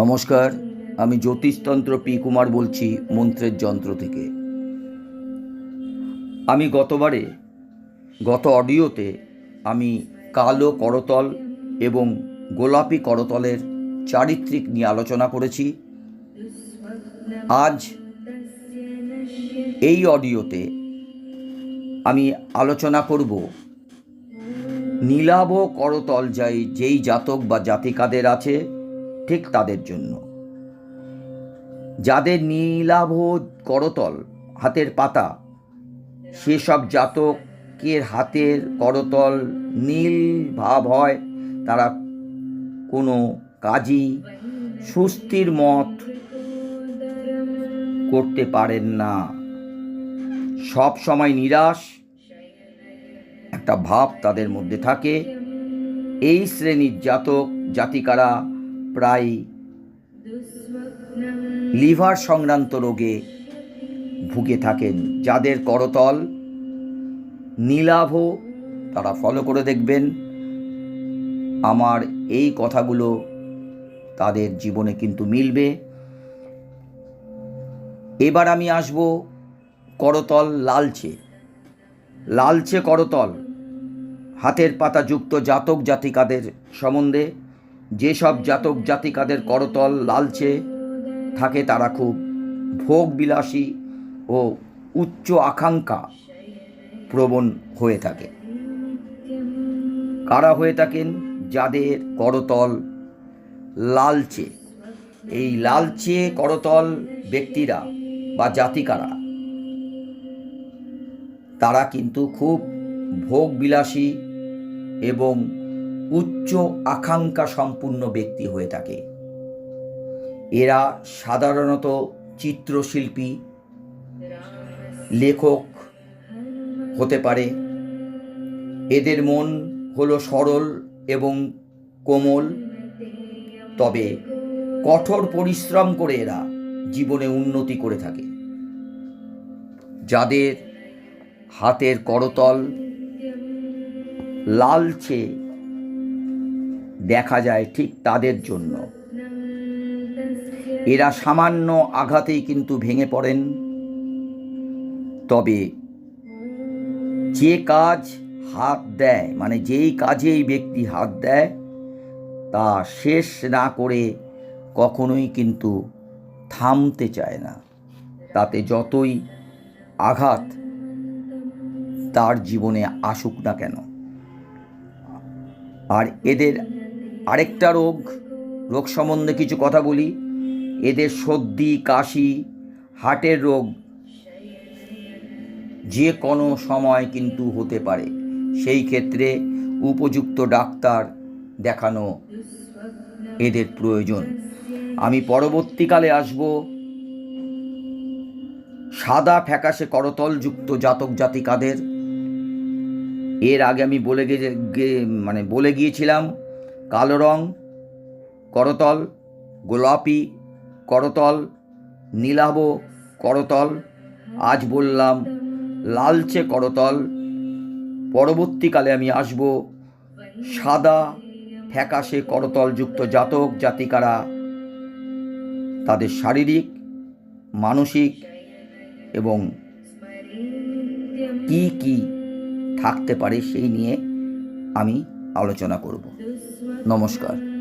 নমস্কার, আমি জ্যোতিষতন্ত্র পি কুমার বলছি মন্ত্রের যন্ত্র থেকে। আমি গতবারে, গত অডিওতে আমি কালো করতল এবং গোলাপি করতলের চারিত্রিক নিয়ে আলোচনা করেছি। আজ এই অডিওতে আমি আলোচনা করব নীলাভ করতল যাই, যেই জাতক বা জাতিকাদের আছে ঠিক তাদের জন্য। যাদের নীলাভ করতল হাতের পাতা, সেসব জাতকের হাতের করতল নীল ভাব হয়, তারা কোনো কাজই সুস্থির মত করতে পারেন না। সব সময় নিরাশ একটা ভাব তাদের মধ্যে থাকে। এই শ্রেণির জাতক জাতিকারা প্রায় লিভার সংক্রান্ত রোগে ভুগে থাকেন, যাদের করতল নীলাভ তারা ফলো করে দেখবেন। আমার এই কথাগুলো তাদের জীবনে কিন্তু মিলবে। এবার আমি আসব করতল লালচে। লালচে করতল, হাতের পাতা যুক্ত জাতক জাতিকাদের সম্বন্ধে। যেসব জাতক জাতিকাদের করতল লালচে থাকে তারা খুব ভোগ বিলাসী ও উচ্চ আকাঙ্ক্ষা প্রবণ হয়ে থাকে। কারা হয়ে থাকেন? যাদের করতল লালচে। এই লালচে করতল ব্যক্তিরা বা জাতিকারা, তারা কিন্তু খুব ভোগ বিলাসী এবং উচ্চ আকাঙ্ক্ষা সম্পূর্ণ ব্যক্তি হয়ে থাকে। এরা সাধারণত চিত্রশিল্পী, লেখক হতে পারে। এদের মন হলো সরল এবং কোমল। তবে কঠোর পরিশ্রম করে এরা জীবনে উন্নতি করে থাকে। যাদের হাতের করতল লালচে দেখা যায় ঠিক তাদের জন্য। এরা সামান্য আঘাতেই কিন্তু ভেঙে পড়েন। তবে যে কাজ হাত দেয় মানে যেই কাজে এই ব্যক্তি হাত দেয়, তা শেষ না করে কখনোই কিন্তু থামতে চায় না। তাতে যতই আঘাত তার জীবনে আসুক না কেন। আর এদের আরেকটা রোগ রোগ সম্বন্ধে কিছু কথা বলি। এদের সর্দি, কাশি, হার্টের রোগ যে কোনো সময় কিন্তু হতে পারে। সেই ক্ষেত্রে উপযুক্ত ডাক্তার দেখানো এদের প্রয়োজন। আমি পরবর্তীকালে আসব সাদা ফ্যাকাশে করতলযুক্ত জাতক জাতিকাদের। এর আগে আমি বলে মানে বলে গিয়েছিলাম কালো রং, করতল, গোলাপি, করতল, নীলাভ করতল, আজ বললাম লালচে করতল। পরবর্তীকালে আমি আসব সাদা ফ্যাকাশে করতলযুক্ত জাতক, জাতিকারা। তাদের শারীরিক, মানসিক এবং কি কি থাকতে পারে সেই নিয়ে আমি আলোচনা করব। নমস্কার।